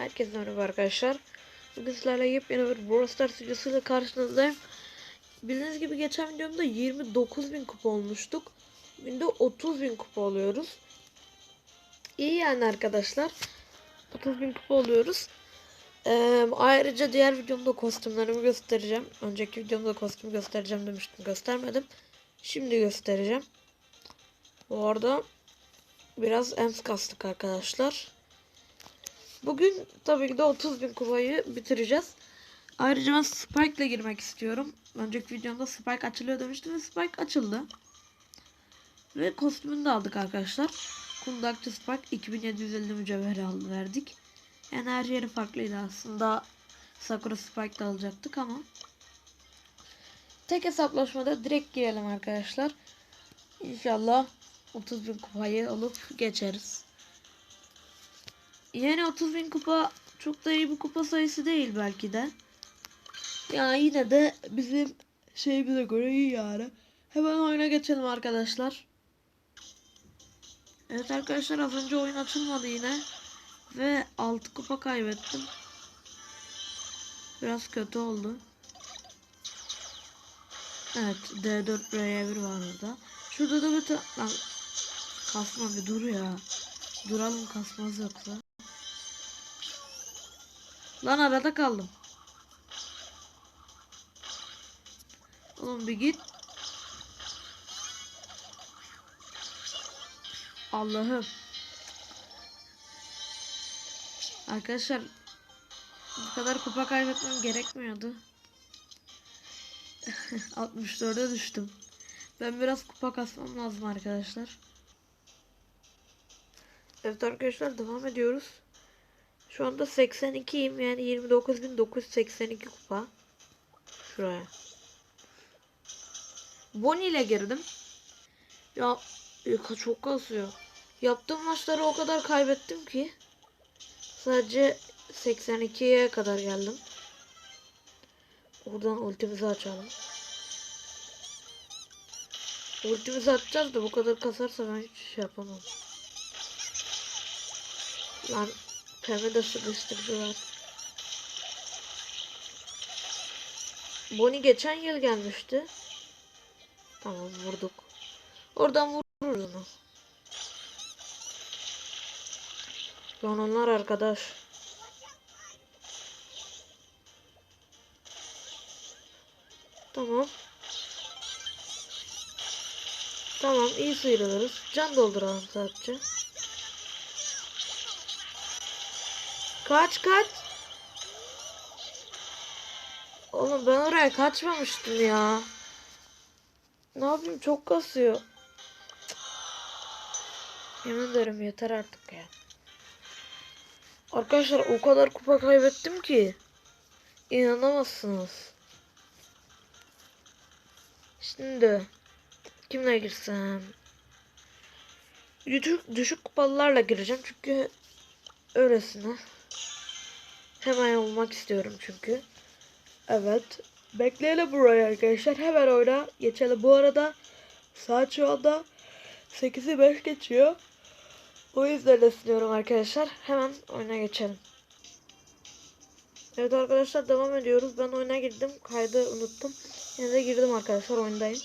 Herkese merhaba arkadaşlar. Bugün sizlerle yepyeni bir Brawl Stars videosuyla karşınızdayım. Bildiğiniz gibi geçen videomda 29.000 kupa olmuştuk. Bugün de 30.000 kupa oluyoruz. İyi yani arkadaşlar. 30.000 kupa oluyoruz. Ee, ayrıca diğer videomda kostümlerimi göstereceğim. Önceki videomda kostüm göstereceğim demiştim. Göstermedim. Şimdi göstereceğim. Bu arada biraz ems kastık arkadaşlar. Bugün tabii ki de 30 bin kupayı bitireceğiz. Ayrıca ben Spike ile girmek istiyorum. Önceki videomda Spike açılıyor demiştim ve Spike açıldı. Ve kostümünü de aldık arkadaşlar. Kundakçı Spike 2750 mücevher aldı verdik. Yani yeri farklıydı aslında. Sakura Spike de alacaktık ama. Tek hesaplaşmada direkt girelim arkadaşlar. İnşallah 30 bin kupayı alıp geçeriz. Yani 30 bin kupa çok da iyi bir kupa sayısı değil belki de. Ya yine de bizim şeyimize göre iyi yani. Hemen oyuna geçelim arkadaşlar. Evet arkadaşlar az önce oyun açılmadı yine. Ve 6 kupa kaybettim. Biraz kötü oldu. Evet D4 R1 var orada. Şurada da bir ta- Lan kasma bir dur ya. Duralım kasmaz yoksa. Lan arada kaldım. Oğlum bir git. Allah'ım. Arkadaşlar bu kadar kupa kaybetmem gerekmiyordu. 64'e düştüm. Ben biraz kupa kasmam lazım arkadaşlar. Evet arkadaşlar devam ediyoruz. Şu anda 82'yim yani 29.982 kupa. Şuraya. Bonnie ile girdim. Ya e, çok kasıyor. Yaptığım maçları o kadar kaybettim ki. Sadece 82'ye kadar geldim. Oradan ultimizi açalım. Ultimizi atacağız da bu kadar kasarsa ben hiç şey yapamam. Lan Pembe de sıkıştırdılar. Bonnie geçen yıl gelmişti. Tamam vurduk. Oradan vururuz onu. Lan onlar arkadaş. Tamam. Tamam iyi sıyrılırız. Can dolduralım sadece. Kaç kaç. Oğlum ben oraya kaçmamıştım ya. Ne yapayım çok kasıyor. Yemin ederim yeter artık ya. Arkadaşlar o kadar kupa kaybettim ki. İnanamazsınız. Şimdi kimle girsem? Düşük, düşük kupalılarla gireceğim çünkü öylesine. Hemen olmak istiyorum çünkü. Evet. Bekleyelim buraya arkadaşlar. Hemen oyuna geçelim. Bu arada saat şu anda 8'i 5 geçiyor. O yüzden istiyorum arkadaşlar. Hemen oyuna geçelim. Evet arkadaşlar devam ediyoruz. Ben oyuna girdim. Kaydı unuttum. Yine de girdim arkadaşlar oyundayım.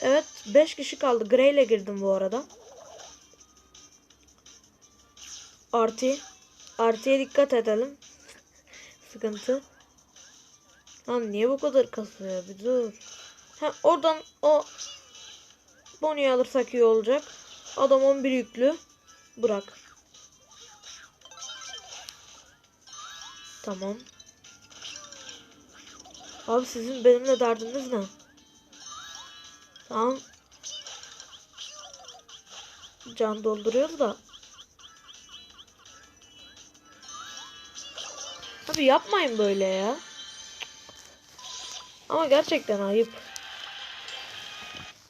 Evet 5 kişi kaldı. Grey ile girdim bu arada. Artı. Artıya dikkat edelim. Sıkıntı. Lan niye bu kadar kasıyor? Bir dur. Ha, oradan o Bonnie'yi alırsak iyi olacak. Adam 11 yüklü. Bırak. Tamam. Abi sizin benimle derdiniz ne? Tamam. Can dolduruyoruz da. Abi yapmayın böyle ya. Ama gerçekten ayıp.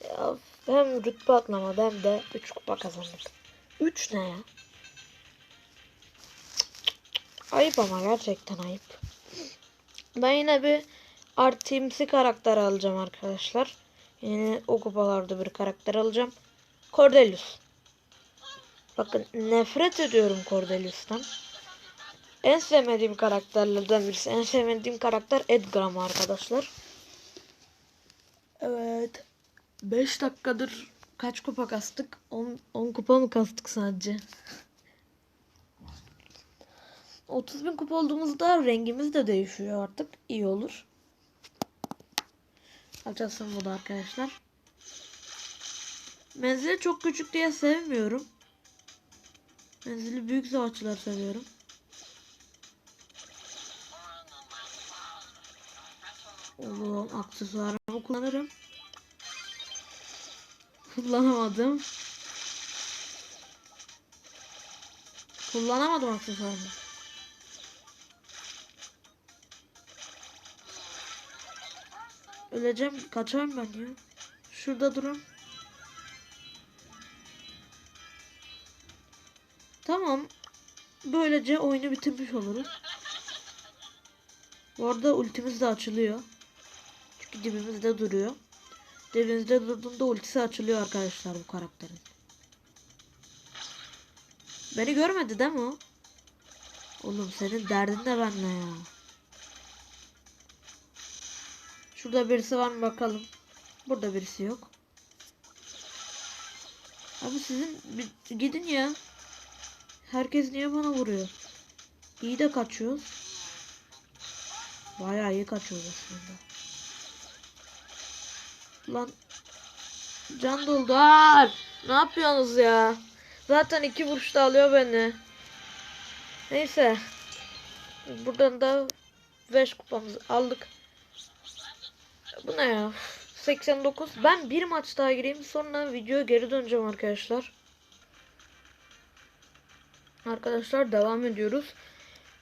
Ya hem rütbe atlamadı hem de 3 kupa kazandık. 3 ne ya? Ayıp ama gerçekten ayıp. Ben yine bir artimsi karakter alacağım arkadaşlar. Yine o kupalarda bir karakter alacağım. Cordelius. Bakın nefret ediyorum Cordelius'tan. En sevmediğim karakterlerden birisi. En sevmediğim karakter Edgar arkadaşlar. Evet. 5 dakikadır kaç kupa kastık? 10, 10 kupa mı kastık sadece? 30 bin kupa olduğumuzda rengimiz de değişiyor artık. İyi olur. Açasın bu da arkadaşlar. Menzili çok küçük diye sevmiyorum. Menzili büyük savaşçılar seviyorum. Oğlum aksesuarımı kullanırım. Kullanamadım. Kullanamadım aksesuarımı. Öleceğim. Kaçarım ben ya. Şurada durun. Tamam. Böylece oyunu bitirmiş oluruz. Bu arada ultimiz de açılıyor. Çünkü dibimizde duruyor. Dibimizde durduğunda ultisi açılıyor arkadaşlar bu karakterin. Beni görmedi değil mi? Oğlum senin derdin de benimle ya. Şurada birisi var mı bakalım. Burada birisi yok. Abi sizin gidin ya. Herkes niye bana vuruyor? İyi de kaçıyoruz. Bayağı iyi kaçıyoruz aslında. Lan can doldu. Aa, ne yapıyorsunuz ya? Zaten iki vuruşta alıyor beni. Neyse. Buradan da 5 kupamızı aldık. Bu ne ya? 89. Ben bir maç daha gireyim. Sonra videoya geri döneceğim arkadaşlar. Arkadaşlar devam ediyoruz.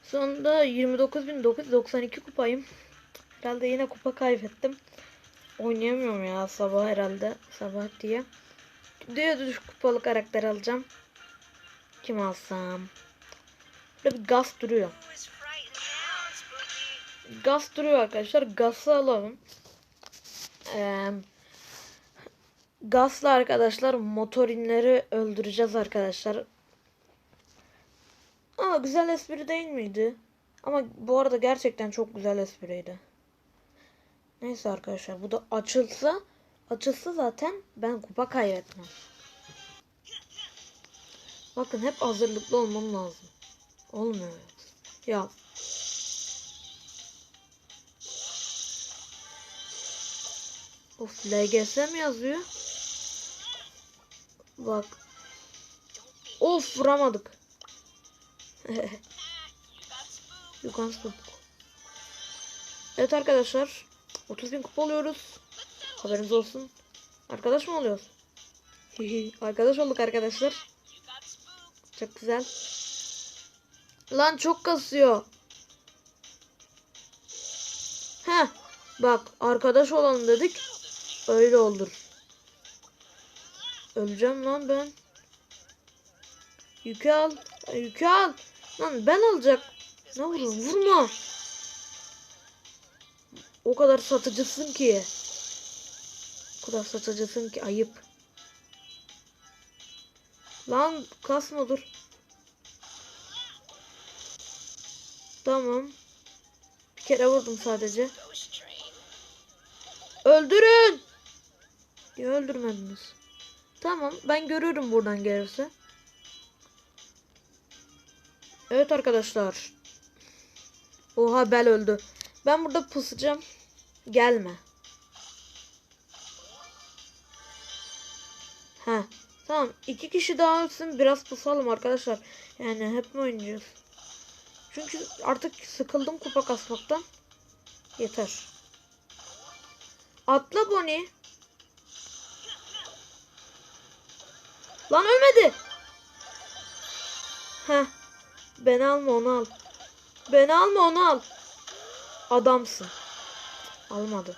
Sonunda 29.992 kupayım. Herhalde yine kupa kaybettim. Oynayamıyorum ya sabah herhalde. Sabah diye. Diye düşük kupalı karakter alacağım. Kim alsam? Böyle bir gaz duruyor. Gaz duruyor arkadaşlar. Gaz'ı alalım. Ee, Gaz'la arkadaşlar motorinleri öldüreceğiz arkadaşlar. Ama güzel espri değil miydi? Ama bu arada gerçekten çok güzel espriydi. Neyse arkadaşlar bu da açılsa açılsa zaten ben kupa kaybetmem. Bakın hep hazırlıklı olmam lazım. Olmuyor. Ya Of LGS mi yazıyor? Bak. Of vuramadık. Yukan spook. Evet arkadaşlar. 30 bin kupa oluyoruz. Haberiniz olsun. Arkadaş mı oluyoruz? Arkadaş olduk arkadaşlar. Çok güzel. Lan çok kasıyor. Heh. Bak arkadaş olalım dedik. Öyle olur. Öleceğim lan ben. Yükü al. Yükü al. Lan ben alacak. Ne vuruyorsun? Vurma. O kadar satıcısın ki. O kadar satıcısın ki ayıp. Lan kasma dur. Tamam. Bir kere vurdum sadece. Öldürün. Niye öldürmediniz? Tamam ben görürüm buradan gelirse. Evet arkadaşlar. Oha Bel öldü. Ben burada pusacağım. Gelme. Ha. Tamam. iki kişi daha ölsün. Biraz pusalım arkadaşlar. Yani hep mi oynayacağız? Çünkü artık sıkıldım kupa kasmaktan. Yeter. Atla Bonnie. Lan ölmedi. Heh. Beni alma onu al. Beni alma onu al. Adamsın. Almadı.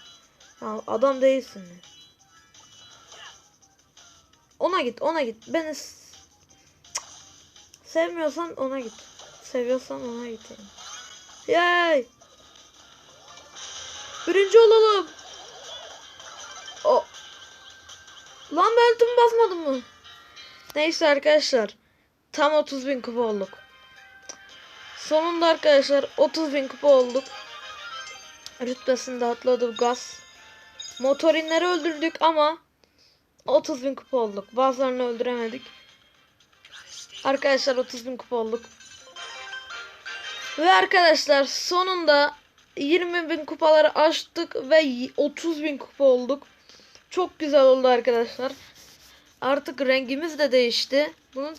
Ya adam değilsin. Ona git ona git. Beni sevmiyorsan ona git. Seviyorsan ona git. Yay. Birinci olalım. O. Lan ben ultimi basmadım mı? Neyse arkadaşlar. Tam 30 bin kupa olduk. Sonunda arkadaşlar 30 bin kupa olduk. Rütbesini de atladı gaz. Motorinleri öldürdük ama 30 bin kupa olduk. Bazılarını öldüremedik. Arkadaşlar 30 bin kupa olduk. Ve arkadaşlar sonunda 20 bin kupaları aştık ve 30 bin kupa olduk. Çok güzel oldu arkadaşlar. Artık rengimiz de değişti. Bunun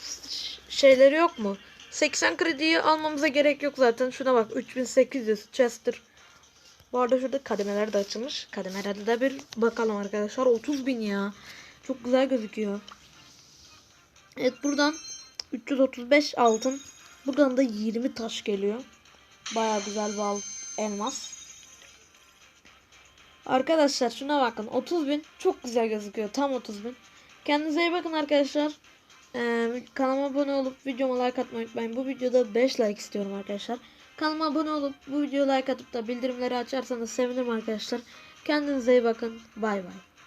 şeyleri yok mu? 80 krediyi almamıza gerek yok zaten. Şuna bak 3800 Chester. Bu arada şurada kademeler de açılmış. Kademelerde de bir bakalım arkadaşlar. 30 bin ya. Çok güzel gözüküyor. Evet buradan 335 altın. Buradan da 20 taş geliyor. Baya güzel bir elmas. Arkadaşlar şuna bakın. 30 bin çok güzel gözüküyor. Tam 30 bin. Kendinize iyi bakın arkadaşlar. Ee, kanalıma abone olup videoma like atmayı unutmayın. Bu videoda 5 like istiyorum arkadaşlar. Kanalıma abone olup bu videoya like atıp da bildirimleri açarsanız sevinirim arkadaşlar. Kendinize iyi bakın. Bay bay.